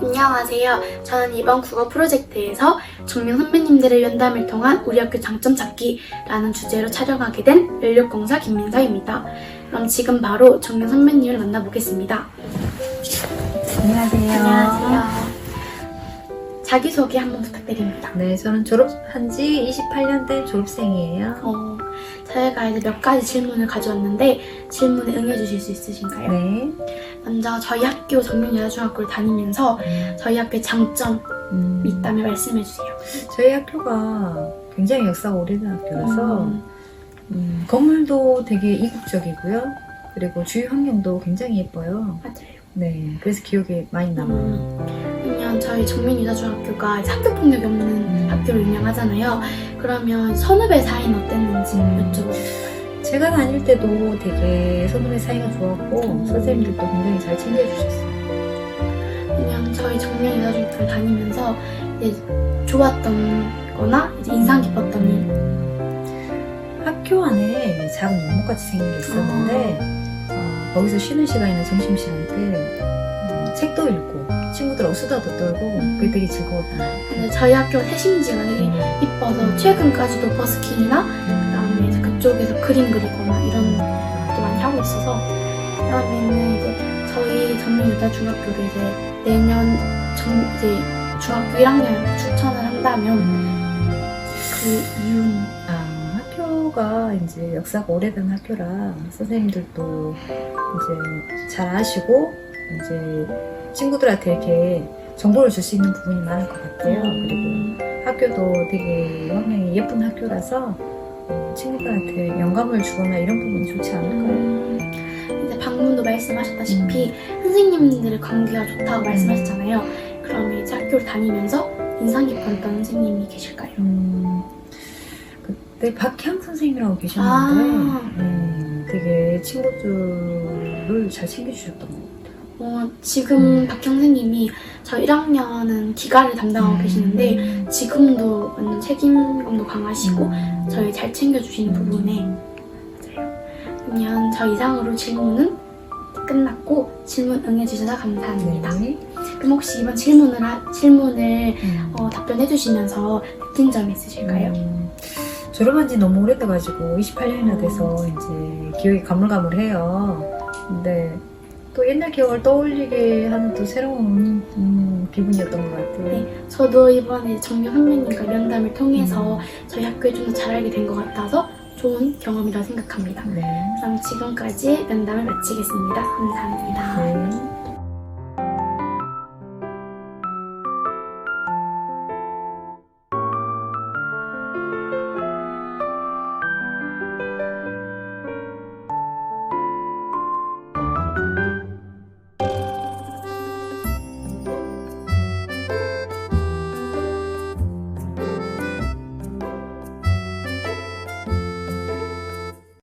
안녕하세요. 저는 이번 국어 프로젝트에서 정명 선배님들의 연담을 통한 우리 학교 장점 찾기라는 주제로 촬영하게 된 연력공사 김민서입니다. 그럼 지금 바로 정명 선배님을 만나보겠습니다. 안녕하세요. 안녕하세요. 자기소개 한번 부탁드립니다. 네, 저는 졸업한 지 28년 된 졸업생이에요. 어, 저희가 이제 몇 가지 질문을 가져왔는데 질문에 응해주실 수 있으신가요? 네. 먼저 저희 학교 정명여자중학교를 다니면서 저희 학교의 장점이 음, 있다면 말씀해주세요. 저희 학교가 굉장히 역사가 오래된 학교라서 음, 음, 건물도 되게 이국적이고요. 그리고 주위 환경도 굉장히 예뻐요. 맞아요. 네, 그래서 기억에 많이 남아요. 음, 그러면 저희 정민유자중학교가 이제 학교 폭력이 없는 음. 학교로 유명하잖아요. 그러면 선후배 사이는 어땠는지 음. 여쭤보세요. 제가 다닐 때도 되게 선후배 사이가 좋았고 음. 선생님들도 굉장히 잘 챙겨주셨어요. 그러면 저희 정민유자중학교를 다니면서 이제 좋았던 거나 이제 인상 깊었던 일. 음, 학교 안에 작은 연못같이 생긴 게 있었는데 아. 어, 거기서 쉬는 시간이나 점심시간 때 어, 책도 읽고 친구들하고 수다도 떨고 음. 그게 되게 즐거웠던. 근데 저희 학교 세심지가 되게 음. 이뻐서 최근까지도 버스킹이나 그다음에 이제 그쪽에서 그림 그리거나 이런 것도 많이 하고 있어서 그다음에는 이제 저희 중학교를 이제 내년 정 이제 중학교 1학년 추천을 한다면 그 이유는 아, 학교가 이제 역사가 오래된 학교라 선생님들도 이제 잘 아시고 이제 친구들한테 이렇게 정보를 줄 수 있는 부분이 많을 것 같아요. 그리고 학교도 되게 환경이 예쁜 학교라서 어, 친구들한테 영감을 주거나 이런 부분이 좋지 않을까요? 음, 이제 방금도 말씀하셨다시피 선생님들의 관계가 좋다고 말씀하셨잖아요. 그러면 이제 학교를 다니면서 인상 깊었던 선생님이 계실까요? 음, 그때 박향 선생님이라고 계셨는데 아. 네, 되게 친구들을 잘 챙겨주셨던 것 같아요. 어, 지금 음. 박 선생님이 저 1학년은 기가를 담당하고 음. 계시는데 지금도 완전 책임감도 강하시고 음. 저희 잘 챙겨주시는 부분에 맞아요. 그러면 저 이상으로 질문은 끝났고 질문 응해주셔서 감사합니다. 네. 그럼 혹시 이번 질문을 하- 질문을 음. 어, 답변해주시면서 느낀 점 있으실까요? 음, 졸업한 지 너무 오래돼가지고 28년이나 돼서 이제 기억이 가물가물해요. 근데 또 옛날 기억을 떠올리게 하는 또 새로운 음, 기분이었던 것 같아요. 네, 저도 이번에 정명 선배님과 면담을 통해서 음. 저희 학교에 좀 더 잘 알게 된 것 같아서 좋은 경험이라고 생각합니다. 네. 그럼 지금까지 면담을 마치겠습니다. 감사합니다. 네.